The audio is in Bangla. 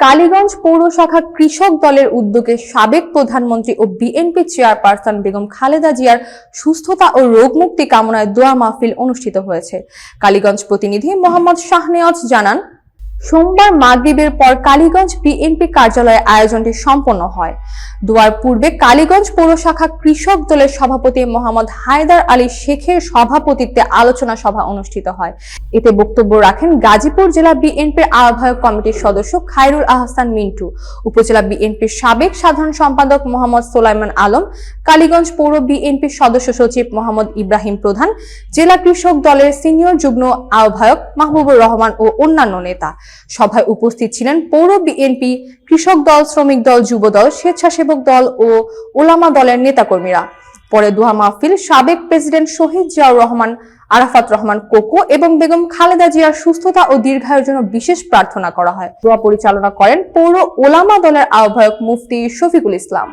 কালীগঞ্জ পৌর শাখা কৃষক দলের উদ্যোগে সাবেক প্রধানমন্ত্রী ও বিএনপি চেয়ারপারসন বেগম খালেদা জিয়ার সুস্থতা ও রোগমুক্তি কামনায় দোয়া মাহফিল অনুষ্ঠিত হয়েছে। কালীগঞ্জ প্রতিনিধি মোহাম্মদ শাহনেওয়াজ জানান সোমবার মাগরিবের পর কালীগঞ্জ বিএনপি কার্যালয়ে আয়োজনটি সম্পন্ন হয়। দুয়ার পূর্বে কালীগঞ্জ পৌর শাখা কৃষক দলের সভাপতি মোহাম্মদ হায়দার আলী শেখের সভাপতিত্বে আলোচনা সভা অনুষ্ঠিত হয়। এতে বক্তব্য রাখেন গাজীপুর জেলা বিএনপির আহ্বায়ক কমিটির সদস্য খায়রুল আহসান মিন্টু, উপজেলা বিএনপির সাবেক সাধারণ সম্পাদক মোহাম্মদ সোলাইমান আলম, কালীগঞ্জ পৌর বিএনপির সদস্য সচিব মোহাম্মদ ইব্রাহিম প্রধান, জেলা কৃষক দলের সিনিয়র যুগ্ম আহ্বায়ক মাহবুবুর রহমান ও অন্যান্য নেতা। সভায় উপস্থিত ছিলেন পৌর বিএনপি, কৃষক দল, শ্রমিক দল, যুব দল, স্বেচ্ছাসেবক দল ও ওলামা দলের নেতাকর্মীরা। পরে দোহা মাহফিল সাবেক প্রেসিডেন্ট শহীদ জিয়াউর রহমান, আরাফাত রহমান কোকো এবং বেগম খালেদা জিয়ার সুস্থতা ও দীর্ঘায়ুর জন্য বিশেষ প্রার্থনা করা হয়। দোয়া পরিচালনা করেন পৌর ওলামা দলের আহ্বায়ক মুফতি শফিকুল ইসলাম।